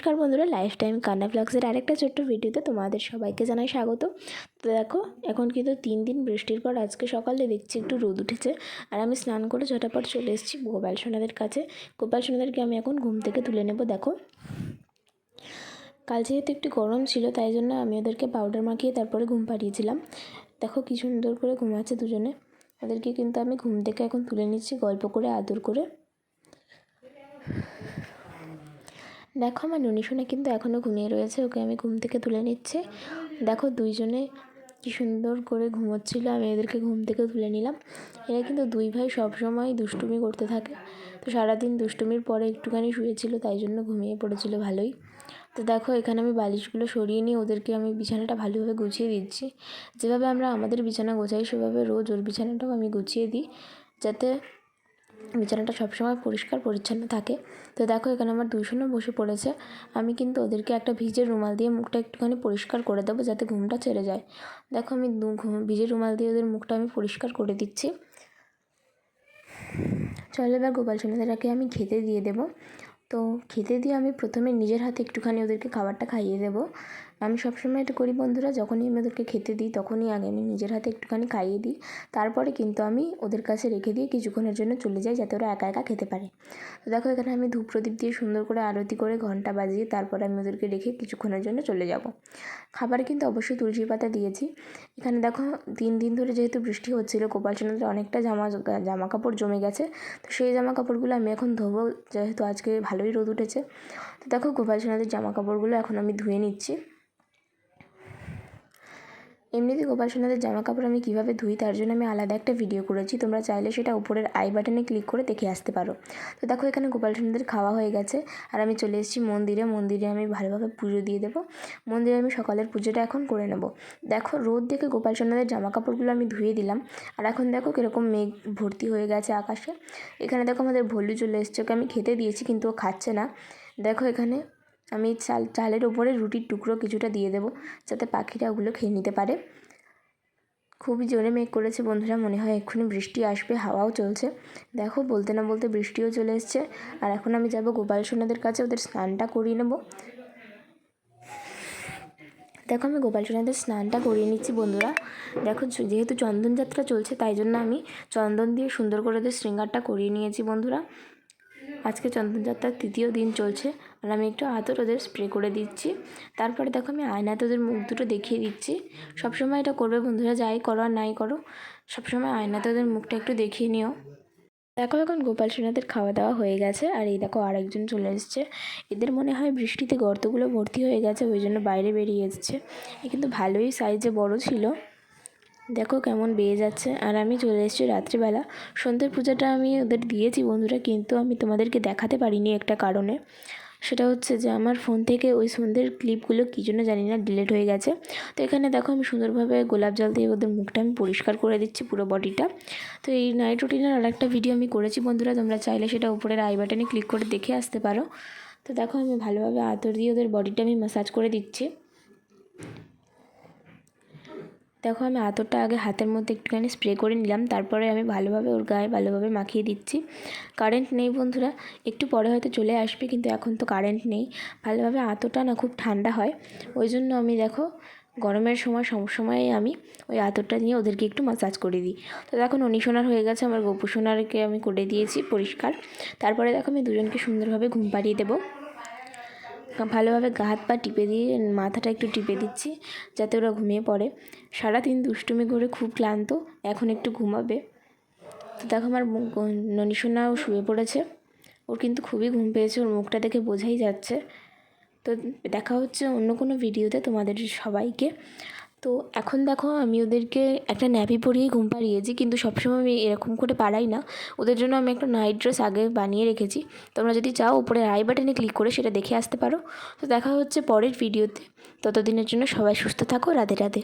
নমস্কার বন্ধুরা life time কান্না ব্লগসের আরেকটা ছোট্ট ভিডিওতে তোমাদের সবাইকে জানাই স্বাগত। তো দেখো, এখন কিন্তু তিন দিন বৃষ্টির পর আজকে সকালে দেখছি একটু রোদ উঠেছে। আর আমি স্নান করে ঝটাপট চলে এসেছি গোপাল সোনাদের কাছে। গোপাল সোনাদেরকে আমি এখন ঘুম থেকে তুলে নেব, দেখো। কাল যেহেতু একটু গরম ছিল, তাই জন্য আমি ওদেরকে পাউডার মাখিয়ে তারপরে ঘুম পাড়িয়েছিলাম। দেখো কি সুন্দর করে ঘুমাচ্ছে দুজনে। ওদেরকে কিন্তু আমি ঘুম থেকে এখন তুলে নিচ্ছি, গল্প করে, আদর করে। দেখো আমার ননি সোনা কিন্তু এখনও ঘুমিয়ে রয়েছে, ওকে আমি ঘুম থেকে তুলে নিচ্ছি। দেখো দুইজনে কি সুন্দর করে ঘুমোচ্ছিল, আমি এদেরকে ঘুম থেকে তুলে নিলাম। এরা কিন্তু দুই ভাই সবসময় দুষ্টুমি করতে থাকে। তো সারাদিন দুষ্টুমির পরে একটুখানি শুয়েছিল, তাই জন্য ঘুমিয়ে পড়েছিল ভালোই। তো দেখো এখানে আমি বালিশগুলো সরিয়ে নিয়ে ওদেরকে আমি বিছানাটা ভালোভাবে গুছিয়ে দিচ্ছি। যেভাবে আমরা আমাদের বিছানা গোছাই, সেভাবে রোজ ওর বিছানাটাও আমি গুছিয়ে দিই, যাতে বিছানাটা সবসময় পরিষ্কার, পরিচ্ছন্ন থাকে। তো দেখো, এখানে আমার দুইশনও বসে পড়েছে। আমি কিন্তু ওদেরকে একটা ভিজের রুমাল দিয়ে মুখটা একটুখানি পরিষ্কার করে দেবো যাতে ঘুমটা ছেড়ে যায়। দেখো, আমি ভিজের রুমাল দিয়ে ওদের মুখটা আমি পরিষ্কার করে দিচ্ছি। চলে এবার গোপাল সোনাদেরকে আমি খেতে দিয়ে দেবো। তো খেতে দিয়ে আমি প্রথমে নিজের হাতে একটুখানি ওদেরকে খাবারটা খাইয়ে দেবো। আমি সবসময় এটা করি বন্ধুরা, যখনই আমি ওদেরকে খেতে দিই, তখনই আগে আমি নিজের হাতে একটুখানি খাইয়ে দিই। তারপরে কিন্তু আমি ওদের কাছে রেখে দিয়ে কিছুক্ষণের জন্য চলে যাই, যাতে ওরা একা একা খেতে পারে। তো দেখো, এখানে আমি ধূপ প্রদীপ দিয়ে সুন্দর করে আরতি করে ঘণ্টা বাজিয়ে তারপরে আমি ওদেরকে রেখে কিছুক্ষণের জন্য চলে যাব। খাবার কিন্তু অবশ্যই তুলসী পাতা দিয়েছি। এখানে দেখো, তিন দিন ধরে যেহেতু বৃষ্টি হচ্ছিল, গোপাল অনেকটা জামা জামা কাপড় জমে গেছে। তো সেই জামা কাপড়গুলো আমি এখন ধোবো, যেহেতু আজকে ভালোই রোদ উঠেছে। তো দেখো, গোপাল জামা কাপড়গুলো এখন আমি ধুয়ে নিচ্ছি। এমনিতে গোপাল জামা কাপড় আমি কীভাবে ধুই, তার জন্য আমি আলাদা একটা ভিডিও করেছি। তোমরা চাইলে সেটা উপরের আই বাটনে ক্লিক করে দেখে আসতে পারো। তো দেখো, এখানে গোপাল খাওয়া হয়ে গেছে। আর আমি চলে এসেছি মন্দিরে। মন্দিরে আমি ভালোভাবে পুজো দিয়ে দেবো। মন্দিরে আমি সকালের পুজোটা এখন করে নেব। দেখো, রোদ দেখে গোপাল জামা কাপড়গুলো আমি ধুয়ে দিলাম। আর এখন দেখো, কীরকম মেঘ ভর্তি হয়ে গেছে আকাশে। এখানে দেখো, আমাদের ভল্লু চলে এসছে। ওকে আমি খেতে দিয়েছি, কিন্তু ও খাচ্ছে না। দেখো, এখানে আমি চাল চালের ওপরে রুটির টুকরো কিছুটা দিয়ে দেবো, যাতে পাখিরা ওগুলো খেয়ে নিতে পারে। খুবই জোরে মেঘ করেছে বন্ধুরা, মনে হয় এক্ষুনি বৃষ্টি আসবে, হাওয়াও চলছে। দেখো, বলতে না বলতে বৃষ্টিও চলে এসছে। আর এখন আমি যাব গোপাল সোনাদের কাছে, ওদের স্নানটা করিয়ে নেব। দেখো, আমি গোপাল সোনাদের স্নানটা করিয়ে নিচ্ছি বন্ধুরা। দেখো যেহেতু চন্দন যাত্রা চলছে, তাই জন্য আমি চন্দন দিয়ে সুন্দর করে ওদের শৃঙ্গারটা করিয়ে নিয়েছি বন্ধুরা। আজকে চন্দনযাত্রার তৃতীয় দিন চলছে। আর আমি একটু আতর ওদের স্প্রে করে দিচ্ছি। তারপরে দেখো আমি আয়নাতে ওদের মুখ দুটো দেখিয়ে দিচ্ছি। সবসময় এটা করবে বন্ধুরা, যাই করো আর নাই করো, সবসময় আয়নাতে ওদের মুখটা একটু দেখিয়ে নিও। দেখো এখন গোপাল সোনাদের খাওয়া দাওয়া হয়ে গেছে, আর এই দেখো আরেকজন চলে এসছে। এদের মনে হয় বৃষ্টিতে গর্তগুলো ভর্তি হয়ে গেছে, ওই জন্য বাইরে বেরিয়ে এসছে। এ কিন্তু ভালোই সাইজে বড় ছিল। দেখো কেমন বেয়ে যাচ্ছে। আর আমি চলে এসেছি রাত্রিবেলা। সন্ধ্যের পূজাটা আমি ওদের দিয়েছি বন্ধুরা, কিন্তু আমি তোমাদেরকে দেখাতে পারিনি একটা কারণে। সেটা হচ্ছে যে আমার ফোন থেকে ওই সন্ধ্যের ক্লিপগুলো কী জন্য জানি না ডিলিট হয়ে গেছে। তো এখানে দেখো আমি সুন্দরভাবে গোলাপ জল দিয়ে ওদের মুখটা আমি পরিষ্কার করে দিচ্ছি পুরো বডিটা তো এই নাইট রুটিনের আর একটা ভিডিও আমি করেছি বন্ধুরা, তোমরা চাইলে সেটা উপরের আই বাটনে ক্লিক করে দেখে আসতে পারো। তো দেখো আমি ভালোভাবে আতর দিয়ে ওদের বডিটা আমি ম্যাসাজ করে দিচ্ছি। দেখো আমি আতরটা আগে হাতের মধ্যে একটুখানি স্প্রে করে নিলাম, তারপরে আমি ভালোভাবে ওর গায়ে ভালোভাবে মাখিয়ে দিচ্ছি। কারেন্ট নেই বন্ধুরা, একটু পরে হয়তো চলে আসবে, কিন্তু এখন তো কারেন্ট নেই। ভালোভাবে আতরটা না খুব ঠান্ডা হয়, ওই জন্য আমি দেখো গরমের সময় সব সবসময় আমি ওই আতরটা নিয়ে ওদেরকে একটু মাসাজ করে দিই। তো দেখো সোনার হয়ে গেছে, আমার গোপু সোনারকে আমি করে দিয়েছি পরিষ্কার। তারপরে দেখো আমি দুজনকে সুন্দরভাবে ঘুম পাড়িয়ে দেবো। ভালোভাবে গা হাত পা টিপে দিয়ে মাথাটা একটু টিপে দিচ্ছি যাতে ওরা ঘুমিয়ে পড়ে। সারাদিন দুষ্টুমি করে খুব ক্লান্ত, এখন একটু ঘুমাবে। তো দেখো আমার ননিসোনাও শুয়ে পড়েছে। ওর কিন্তু খুবই ঘুম পেয়েছে, ওর মুখটা দেখে বোঝাই যাচ্ছে। তো দেখা হচ্ছে অন্য কোনো ভিডিওতে তোমাদের সবাইকে। তো এখন দেখো আমি ওদেরকে একটা ন্যাপি পরিয়েই ঘুম পাড়িয়েছি, কিন্তু সবসময় আমি এরকম করে পারাই না। ওদের জন্য আমি একটা নাইট ড্রেস আগে বানিয়ে রেখেছি। তোমরা যদি চাও উপরে আই বাটনে ক্লিক করে সেটা দেখে আসতে পারো। তো দেখা হচ্ছে পরের ভিডিওতে ততদিনের জন্য সবাই সুস্থ থাকো, রাধে রাধে।